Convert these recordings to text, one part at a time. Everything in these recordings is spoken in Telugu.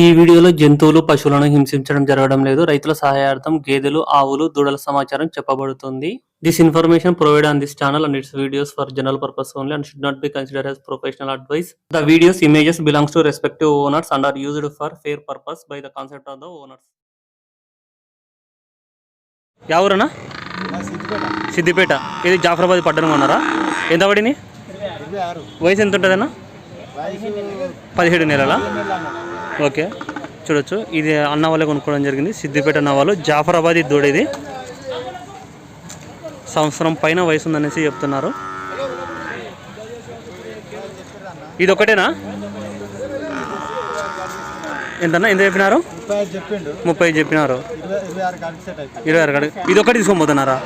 ఈ వీడియోలో జంతువులు పశువులను హింసించడం జరగడం లేదు. రైతుల సహాయార్థం గేదెలు ఆవులు దూడల సమాచారం చెప్పబడుతుంది. This information provide on this channel and its videos for general purpose only and should not be consider as professional advice the videos images belongs to respective owners and are used for fair purpose by the concept of the owners ఎవరన్నా సిద్దిపేట ఇది జాఫరాబాద్ పట్టణం అన్నారా ఎంత పడింది వయసు ఎంత ఉంటుందన్నా పదిహేడు నెలల ఓకే. చూడొచ్చు. ఇది అన్న వాళ్ళే కొనుక్కోవడం జరిగింది. సిద్దిపేట అన్న వాళ్ళు. జాఫరాబాద్ దూడ ఇది. సంవత్సరం పైన వయసు ఉందనేసి చెప్తున్నారు. ఇది ఒకటేనా ఎంతన్నా? ఎంత చెప్పినారు? ముప్పై చెప్పినారు. ఇరవై ఆరు కాడికి ఇది ఒకటి తీసుకోబోతున్నారా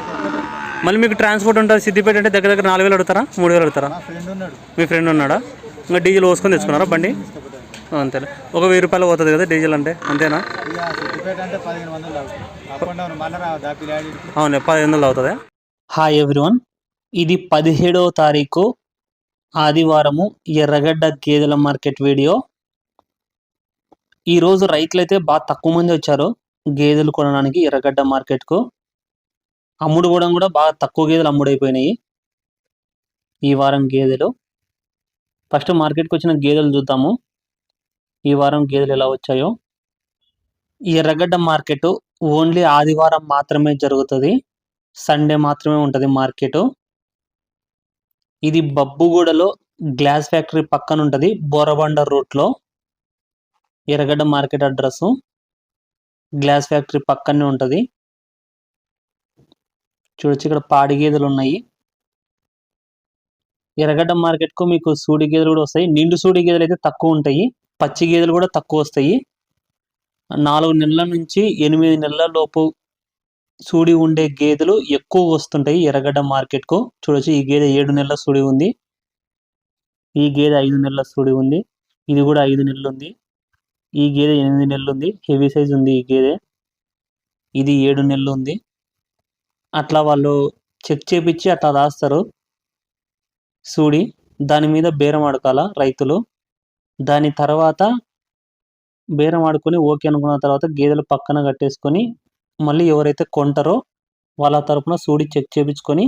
మళ్ళీ మీకు ట్రాన్స్పోర్ట్ ఉంటుంది సిద్దిపేట అంటే దగ్గర దగ్గర నాలుగు వేలు అడుగుతారా? మూడు వేలు అడుగుతారా? మీ ఫ్రెండ్ ఉన్నాడా? ఇంకా డీజిల్ పోసుకొని తెచ్చుకున్నారా బండి? అంతేలే ఒక వెయ్యి రూపాయలు పోతుంది కదా డీజిల్ అంటే? అంతేనా? పదిహేను అవును పది వందలు అవుతుంది? హాయ్ ఎవ్రీవన్ ఇది పదిహేడవ తారీఖు ఆదివారము ఎర్రగడ్డ గేదెల మార్కెట్ వీడియో. ఈరోజు రైతులైతే బాగా తక్కువ మంది వచ్చారు గేదెలు కొనడానికి ఎర్రగడ్డ మార్కెట్కు. అమ్ముడు కూడా కూడా బాగా తక్కువ గేదెలు అమ్ముడైపోయినాయి ఈ వారం గేదెలు. ఫస్ట్ మార్కెట్కి వచ్చిన గేదెలు చూద్దాము. ఈ వారం గేదెలు ఎలా వచ్చాయో. ఎర్రగడ్డ మార్కెట్ ఓన్లీ ఆదివారం మాత్రమే జరుగుతుంది. సండే మాత్రమే ఉంటుంది మార్కెట్. ఇది బబ్బుగూడలో గ్లాస్ ఫ్యాక్టరీ పక్కన ఉంటుంది. బోరబండ రూట్లో. Erragadda market address glass factory పక్కనే ఉంటుంది. చూడొచ్చు ఇక్కడ పాడి గేదెలు ఉన్నాయి. ఎర్రగడ్డ మార్కెట్కు మీకు సూడి గేదెలు కూడా వస్తాయి. నిండు సూడి గేదెలు అయితే తక్కువ ఉంటాయి. పచ్చి గేదెలు కూడా తక్కువ వస్తాయి. నాలుగు నెలల నుంచి ఎనిమిది నెలల లోపు సూడి ఉండే గేదెలు ఎక్కువ వస్తుంటాయి ఎర్రగడ్డ మార్కెట్కు. చూడొచ్చు ఈ గేదె ఏడు నెలల సూడి ఉంది. ఈ గేదె ఐదు నెలల సూడి ఉంది. ఇది కూడా ఐదు నెలలు ఉంది. ఈ గేదె ఎనిమిది నెలలు ఉంది. హెవీ సైజ్ ఉంది ఈ గేదె. ఇది ఏడు నెలలు ఉంది. అట్లా వాళ్ళు చెక్ చేపించి అట్లా రాస్తారు సూడి. దాని మీద బేరం ఆడకాల రైతులు. దాని తర్వాత బేరం ఆడుకొని ఓకే అనుకున్న తర్వాత గేదెలు పక్కన కట్టేసుకొని మళ్ళీ ఎవరైతే కొంటారో వాళ్ళ తరపున సూడి చెక్ చేయించుకొని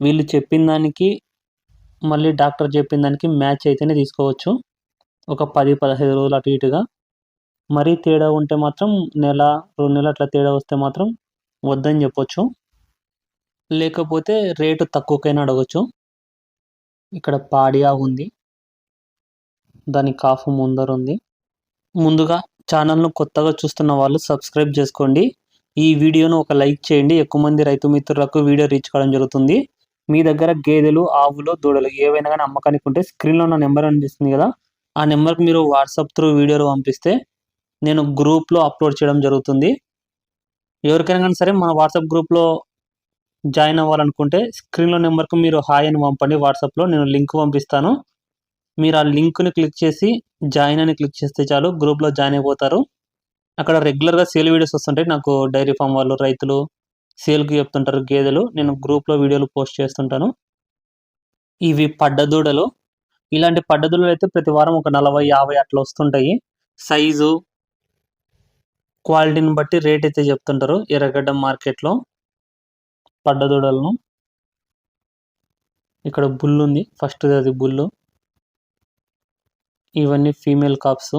వీళ్ళు చెప్పిన దానికి మళ్ళీ డాక్టర్ చెప్పిన దానికి మ్యాచ్ అయితేనే తీసుకోవచ్చు. ఒక పది పదహైదు రోజులు అటు ఇటుగా. మరీ తేడా ఉంటే మాత్రం నెల రెండు నెలలు అట్లా తేడా వస్తే మాత్రం వద్దని చెప్పొచ్చు. లేకపోతే రేటు తక్కువకైనా అడగచ్చు. ఇక్కడ పాడియా ఉంది. దాని కాఫ్ ముందర ఉంది ముందుగా ఛానల్ను కొత్తగా చూస్తున్న వాళ్ళు సబ్స్క్రైబ్ చేసుకోండి. ఈ వీడియోను ఒక లైక్ చేయండి. ఎక్కువ మంది రైతు మిత్రులకు వీడియో రీచ్ కావడం జరుగుతుంది. మీ దగ్గర గేదెలు ఆవులు దూడలు ఏవైనా కానీ అమ్మకానికి ఉంటే స్క్రీన్లో నా నెంబర్ అనిపిస్తుంది కదా? ఆ నెంబర్కి మీరు వాట్సాప్ త్రూ వీడియోలు పంపిస్తే నేను గ్రూప్లో అప్లోడ్ చేయడం జరుగుతుంది. ఎవరికైనా కానీ సరే మన వాట్సాప్ గ్రూప్లో జాయిన్ అవ్వాలనుకుంటే స్క్రీన్లో నెంబర్కు మీరు హాయ్ అని పంపండి. వాట్సాప్లో నేను లింక్ పంపిస్తాను. మీరు ఆ లింక్ని క్లిక్ చేసి జాయిన్ అని క్లిక్ చేస్తే చాలు గ్రూప్లో జాయిన్ అయిపోతారు. అక్కడ రెగ్యులర్గా సేల్ వీడియోస్ వస్తుంటాయి. నాకు డైరీ ఫామ్ వాళ్ళు రైతులు సేల్కి చెప్తుంటారు గేదెలు. నేను గ్రూప్లో వీడియోలు పోస్ట్ చేస్తుంటాను. ఇవి పడ్డదూడలు. ఇలాంటి పడ్డదూడలు అయితే ప్రతి వారం ఒక నలభై యాభై అట్లా వస్తుంటాయి. సైజు క్వాలిటీని బట్టి రేట్ అయితే చెప్తుంటారు ఎర్రగడ్డ మార్కెట్లో పడ్డదూడలను. ఇక్కడ బుల్ ఉంది ఫస్ట్ అది బుల్లు. ఇవన్నీ ఫీమేల్ కాప్స్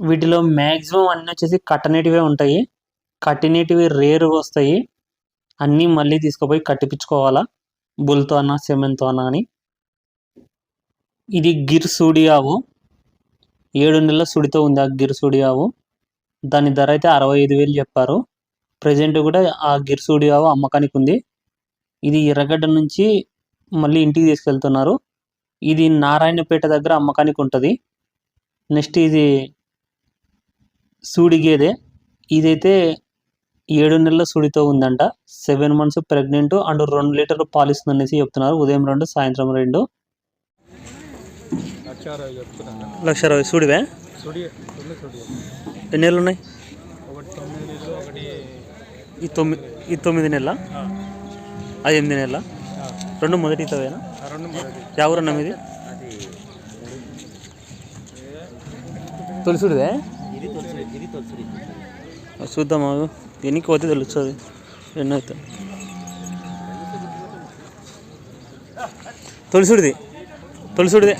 వీటిలో మ్యాక్సిమం అన్నీ వచ్చేసి కట్టనేటివే ఉంటాయి. కట్టినేటివి రేరుగా వస్తాయి. అన్నీ మళ్ళీ తీసుకుపోయి కట్టిపించుకోవాలా? బుల్తో అన్నా సెమెన్తో అన్నా అని. ఇది గిర్ సూడియావు ఏడు నెలల సుడితో ఉంది ఆ గిర్ సూడియావు దాని ధర అయితే అరవై ఐదు వేలు చెప్పారు. ప్రజెంట్ కూడా ఆ గిర్ సూడియావు అమ్మకానికి ఉంది. ఇది ఎర్రగడ్డ నుంచి మళ్ళీ ఇంటికి తీసుకెళ్తున్నారు. ఇది నారాయణపేట దగ్గర అమ్మకానికి ఉంటుంది. నెక్స్ట్ ఇది సూడి గేదె ఇదైతే ఏడు నెలల సుడితో ఉందంట. సెవెన్ మంత్స్ ప్రెగ్నెంట్ అండ్ రెండు లీటర్లు పాలిస్తుంది అనేసి చెప్తున్నారు. ఉదయం రెండు సాయంత్రం రెండు. లక్ష అరవై సూడివే? సుడి సుడి సుడి. ఎన్ని నెలలు ఉన్నాయి? ఈ తొమ్మిది ఈ తొమ్మిది నెలల? అది ఎనిమిది నెలల? రెండు మొదటి ఇతవేనా ఆ. రెండు మొదటి ఎవరన్నా మీది? తొలిసుడిదే? ఇది తొలసి చూద్దాం ఎన్నికి పోతే తెలుస్తుంది. ఎన్నైతే అయితే. తొలిసుడిది. తొలిసుడిదే.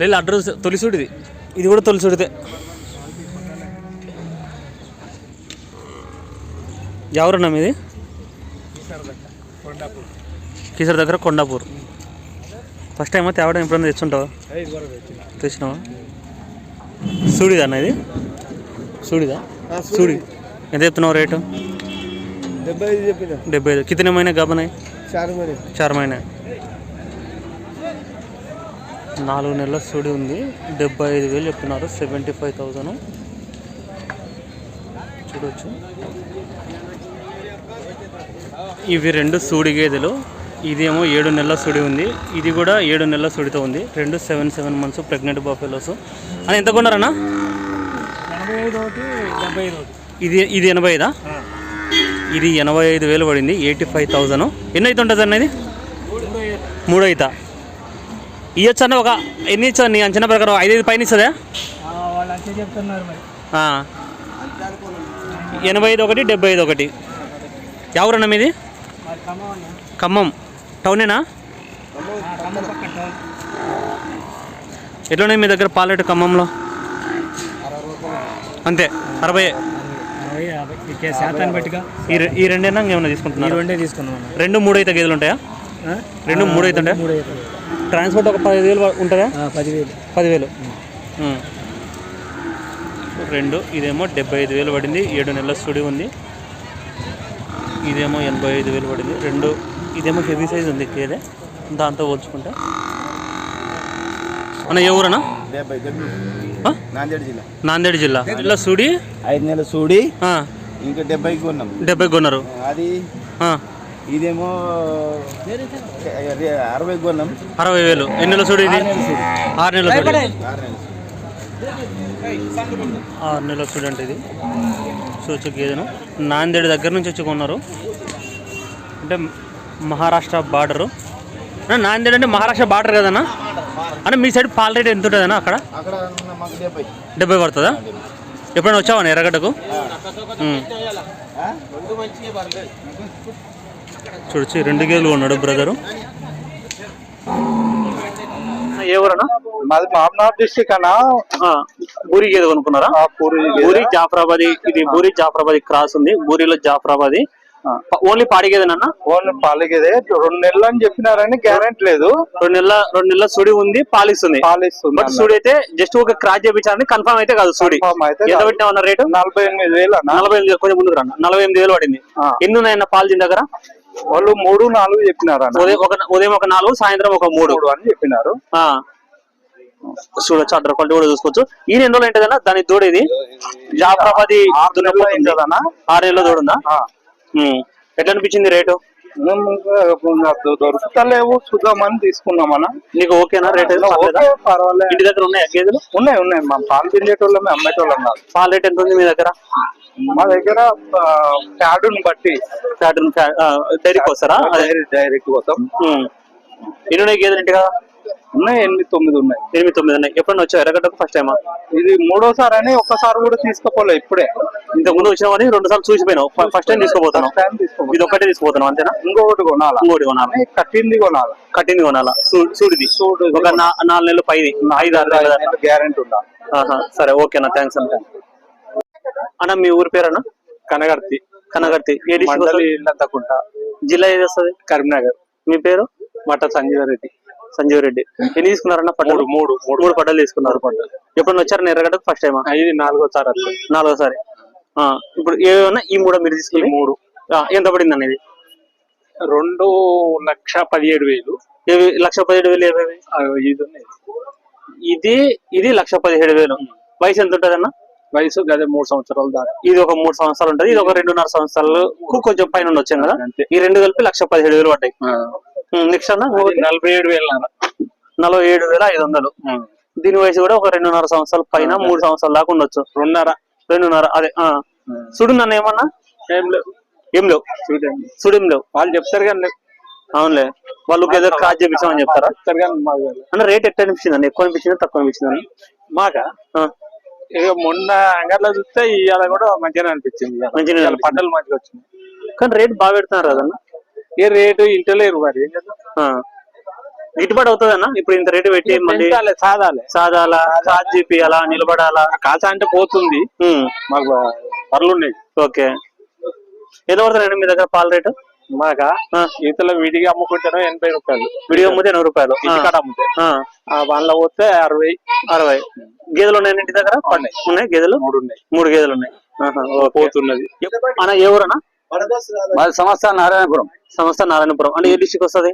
లేదు అడ్రస్ తొలిసుడిది. ఇది కూడా తొలిసుడిదే. ఎవరన్నా మీది? కీసర్ దగ్గర కొండాపూర్. ఫస్ట్ టైం తేవడం ఎప్పుడైనా తెచ్చుంటావా? తెచ్చినావా? సూడిదా అన్న ఇది? సూడిదా? సూడి. ఎంత చెప్తున్నావు రేటు? డెబ్బై ఐదు కితనే మైన గబనాయి చార్ నాలుగు నెలల సూడి ఉంది. డెబ్బై ఐదు వేలు చెప్తున్నారు. సెవెంటీ ఫైవ్ థౌజండ్ చూడవచ్చు ఇవి రెండు సూడి గేదెలు. ఇదేమో ఏడు నెలల సుడి ఉంది. ఇది కూడా ఏడు నెలల సుడితో ఉంది. రెండు seven seven months pregnant buffaloes. అని ఎంత కొన్నారన్నా? ఇది ఇది ఎనభై ఐదా ఇది ఎనభై ఐదు వేలు పడింది. ఎయిటీ ఫైవ్ థౌజండ్ ఎన్ని అయితే ఉంటుంది అన్న ఇది? మూడు అవుతా ఇవ్వచ్చు అన్న ఒక ఎన్ని ఇచ్చా నీ అంచనా ప్రకారం? ఐదు పైన ఇస్తుందా. ఎనభై ఐదు ఒకటి డెబ్బై ఐదు ఒకటి. ఎవరన్నా మీది ఖమ్మం టౌనేనా ఖమ్మం పక్కన టౌన్ ఎట్లున్నాయి మీ దగ్గర పాలెట్ ఖమ్మంలో అంతే అరవై శాతాన్ని బట్టిగా ఈ రె- ఈ రెండేనా ఇంకేమైనా ఈ తీసుకుంటున్నారు రెండే తీసుకున్నాం అన్న రెండు మూడు అయితే గేదెలు ఉంటాయా? రెండు మూడు అయితే ఉంటాయా ట్రాన్స్పోర్ట్ ఒక పదిహేను వేలు ఉంటుందా పదివేలు పదివేలు. రెండు ఇదేమో డెబ్బై ఐదు వేలు పడింది ఏడు నెలల స్టూడియో ఉంది ఇదేమో ఎనభై ఐదు వేలు పడింది. రెండు ఇదేమో హెవీ సైజ్ ఉంది. కేదే దాంతో పోల్చుకుంటే. అన్న ఏ డెబ్బై ఆ? నాందేడ్ జిల్లా. నాందేడ్ జిల్లా. జిల్లా సూడి? ఐదు నెలల సూడి. ఇంకా డెబ్బైకి కొన్నాం. డెబ్బై కొన్నారు. అది ఇదేమో అరవై కొన్నాం. అరవై వేలు. ఎన్ని నెలల సూడి ఇది? ఆరు నెలల సూడి. ఆరు నెలలు ఆరు నెలల స్టూడెంట్ ఇది. చూచు గేదెను నాందేడ్ దగ్గర నుంచి వచ్చి కొన్నారు. అంటే మహారాష్ట్ర బార్డరు. నాందేడ్ అంటే మహారాష్ట్ర బార్డర్ కదన్నా? అంటే మీ సైడ్ పాల రేట్ ఎంత ఉంటుందన్నా అక్కడ? డెబ్బై. పడుతుందా? ఎప్పుడైనా వచ్చావా ఎర్రగడ్డకు. చూడొచ్చు రెండు గేదెలు ఉన్నాడు బ్రదరు. ఏ ఊరన్నా? మాది మామనాథ్ డిస్టిక్ అన్న. బూరి గేదె కొనుక్కున్నారా? బూరి జాఫరాబాది ఇది బూరి జాఫరాబాది క్రాస్ ఉంది. బూరిలో జాఫరాబాది. ఓన్లీ పాడి గేదెనన్నా ఓన్లీ పాలకేదే రెండు నెలలు అని చెప్పినారని గ్యారెంటీ లేదు. రెండు నెలల రెండు నెలల సుడి ఉంది పాలిస్తుంది. పాలిస్తుంది బట్ సుడి అయితే జస్ట్ ఒక క్రాస్ చేయించాలని కన్ఫర్మ్ అయితే కాదు సుడి. ఎంత. పెట్టినా రేటు? నలభై ఎనిమిది వేలు నలభై ఎనిమిది కొంచెం ముందుకు రండి నలభై ఎనిమిది వేలు పడింది. ఎన్ని ఉన్నాయన్న పాలు దీని దగ్గర? వాళ్ళు మూడు నాలుగు చెప్పినారు అన్న. ఉదయం ఒక ఉదయం ఒక నాలుగు సాయంత్రం ఒక మూడు. మూడు అని చెప్పినారు. ఆ. చూడొచ్చు అడ్డర్ క్వాలిటీ కూడా చూసుకోవచ్చు. ఈ రెండు రోజులు ఏంటదన్నా దాని దూడ ఇది. జాఫరాబాది ఆరు నెలలు అయిందన్న ఆరు నెలల దూడుందా ఉమ్. ఎట్లా అనిపించింది రేటు? దొరుకుతలేవు చూద్దామని తీసుకున్నామన్న నీకు ఓకేనా? రేట్ ఓకే పర్వాలేదు. ఇంటి దగ్గర ఉన్నాయా గేదెలు? ఉన్నాయి ఉన్నాయి. మా పాలు పిండేటోళ్ళమే అమ్మేటోళ్ళం కాదు పాల రేట్ ఎంత ఉంది మీ దగ్గర? మా దగ్గర ప్యాడుని బట్టి. ప్యాటర్న్ డైరీకి వస్తారా డైరెక్ట్ పోతాం. ఉమ్. ఎన్ని ఉన్నాయి గేదెలు ఇంటిగా ఉన్నాయి ఎనిమిది తొమ్మిది ఉన్నాయి. ఎనిమిది తొమ్మిది ఉన్నాయి. ఎప్పుడన్నా వచ్చావు ఎర్రగడ్డకు ఫస్ట్ టైమా ఇది మూడోసారి అని ఒక్కసారి కూడా తీసుకోపోలే ఇప్పుడే. ఇంతకు ముందు వచ్చినావని రెండు సార్లు చూసిపోయినావు. ఫస్ట్ టైం తీసుకోపోతున్నావు టైం తీసుకోపోతే ఇది ఒక్కటే తీసుకోపోతున్నావు అంతేనా? ఇంకొకటి కొనాలా? ఇంకోటి కొనాలి? కట్టింది కొనాలా? కట్టింది కొనాలా? సూడిది సూడిది ఒక నాలుగు నెలలు పైది. ఐదు ఆరు. గ్యారెంటీ ఉండాలి. ఆహా, సరే ఓకేనా థ్యాంక్స్ అన్న. అన్న మీ ఊరి పేరన్నా కనగర్తి. కనగర్తి. ఏ డిస్ట్రిక్ట్ జిల్లా ఏది వస్తుంది? కరీంనగర్. మీ పేరు? మట సంజీవ రెడ్డి. సంజీవ్ రెడ్డి. ఎన్ని తీసుకున్నారన్న పడ్డలు మూడు మూడు మూడు. పడ్డలు తీసుకున్నారు ఎప్పుడన్నా వచ్చారు ఎర్రగడ్డకు ఫస్ట్ టైమా ఇది నాలుగోసారి నాలుగోసారి. ఆ, ఇప్పుడు ఏమన్నా ఈ మూడో మీరు తీసుకుని మూడు. ఎంత పడింది అనేది రెండు లక్ష పదిహేడు వేలు. ఏవి లక్ష పదిహేడు వేలు ఏవేవి? ఇది ఉన్నాయి. ఇది ఇది లక్ష పదిహేడు వేలు. వయసు ఎంత ఉంటుంది అన్న వయసు గదే మూడు సంవత్సరాలు దాకా. ఇది ఒక మూడు సంవత్సరాలు ఉంటుంది ఇది ఒక రెండున్నర సంవత్సరాలకు కొంచెం పైన వచ్చాం కదా. ఈ రెండు కలిపి లక్ష పదిహేడు వేలు పడ్డాయి. నెక్స్ట్ అన్న నలభై ఏడు వేలు. నలభై ఏడు వేల ఐదు వందలు. దీని వయసు కూడా ఒక రెండున్నర సంవత్సరాల పైన మూడు సంవత్సరాల దాకా ఉండొచ్చు. రెండున్నర. రెండున్నర అదే సుడు నన్ను ఏమన్నా? ఏం లేవు. ఏం లేవు. లేవు. వాళ్ళు చెప్తారు కానీ. అవునులే. వాళ్ళు ఏదో క్రాస్ చేపించామని చెప్తారా. అంటే రేట్ ఎట్లా అనిపించింది ఎక్కువ అనిపించిందా తక్కువ అనిపించిందా మాకా? ఇక మొన్న అంగట్లో చూస్తే ఇవాళ కూడా మంచిగానే అనిపించింది. అనిపించింది. పంటలు మంచిగా వచ్చినాయి. కానీ రేట్ బాగా పెడుతున్నారు కదన్న? ఏ రేటు ఇంటలేరు మరి ఏం చేద్దాం? ఆ. గిట్టుబాటు అవుతుందన్న? ఇప్పుడు ఇంత రేటు పెట్టి మళ్ళీ పెంచాలి సాదాలి సాదాలా చేపియాలా నిలబడాలా? కాస అంటే పోతుంది. ఉమ్, మాకు పనులు ఉన్నాయి ఓకే. ఎంత పడుతున్నాయండి మీ దగ్గర పాల రేటు? మాక? ఆ. ఈతలో విడిగా అమ్ముకుంటాను ఎనభై రూపాయలు. విడిగా అమ్మితే ఎనభై రూపాయలు. ఆ, ఇంటికాడ అమ్ముతే. ఆ, ఆ వాళ్ళ పోతే అరవై. అరవై. గేదెలు ఉన్నాయండి ఇంటి దగ్గర? ఉన్నాయి. ఉన్నాయి గేదెలు? మూడు ఉన్నాయి మూడు గేదెలు ఉన్నాయి. ఆహా, ఓకే. పోతున్నది. అన్న ఏ ఊరన్నా? మాది సంస్థ నారాయణపురం. సంస్థ నారాయణపురం. అంటే ఏ డిస్టిక్ వస్తుంది?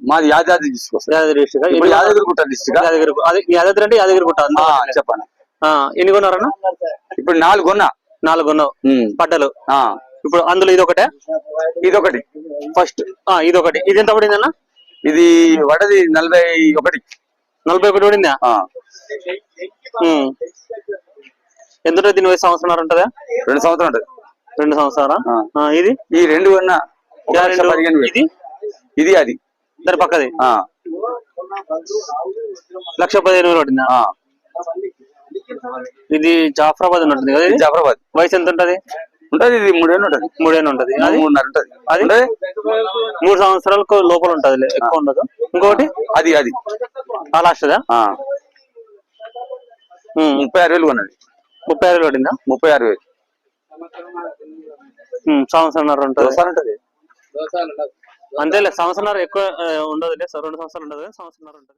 మాది యాదాద్రి తీసుకొస్తాం యాదగిరి డిస్టిక్ ఇప్పుడు యాదగిరిగుట్ట డిస్టిక్ యాదగిరి అదే యాదాద్రి అంటే యాదగిరి గుట్ట అంతా చెప్పండి ఆ, ఎన్ని కొన్నారన్న ఇప్పుడు నాలుగు కొన్నా నాలుగు కొన్నావు. పడ్డలు. ఆ, ఇప్పుడు అందులో ఇది ఒకటే ఇదొకటి. ఫస్ట్. ఇది ఒకటి ఇది ఎంత పడిందన్న ఇది వడది నలభై ఒకటి. నలభై ఒకటి పడిందా? ఆ, ఉమ్. ఎంత ఉంటుంది దీని వయసు? సంవత్సరం ఉంటుందా? రెండు సంవత్సరం ఉంటది. రెండు సంవత్సరాలా? ఆ. ఇది? ఈ రెండు కొన్నా ఒక యా, లక్ష రెండు. పదిహేను వేలు. ఇది? ఇది అది. దాని పక్కది? ఆ, లక్ష పదిహేను వేలు ఆ. ఇది జాఫరాబాద్ ఉంటుంది కదా ఇది? ఇది జాఫరాబాద్. వయసు ఎంత ఉంటది? ఉంటది ఇది మూడేళ్ళు ఉంటది. మూడేళ్ళు ఉంటది. అది? మూడున్నర ఉంటది. అది? ఉంటది? మూడు సంవత్సరాలకు లోపల ఉంటది ఎక్కువ ఉండదు. ఇంకొకటి? అది అది. ఆ లాస్ట్దా? ఆ, ముప్పై ఆరు వేలు కొన్నది. ముప్పై ఆరు వేలు పడిందా ముప్పై ఆరు వేలు. సంవత్సరంన్నర ఉంటుంది. అంతేలే సంవత్సరంన్నర ఎక్కువ ఉండదులే రెండు సంవత్సరాలు ఉండదు సంవత్సరంన్నర ఉంటుంది.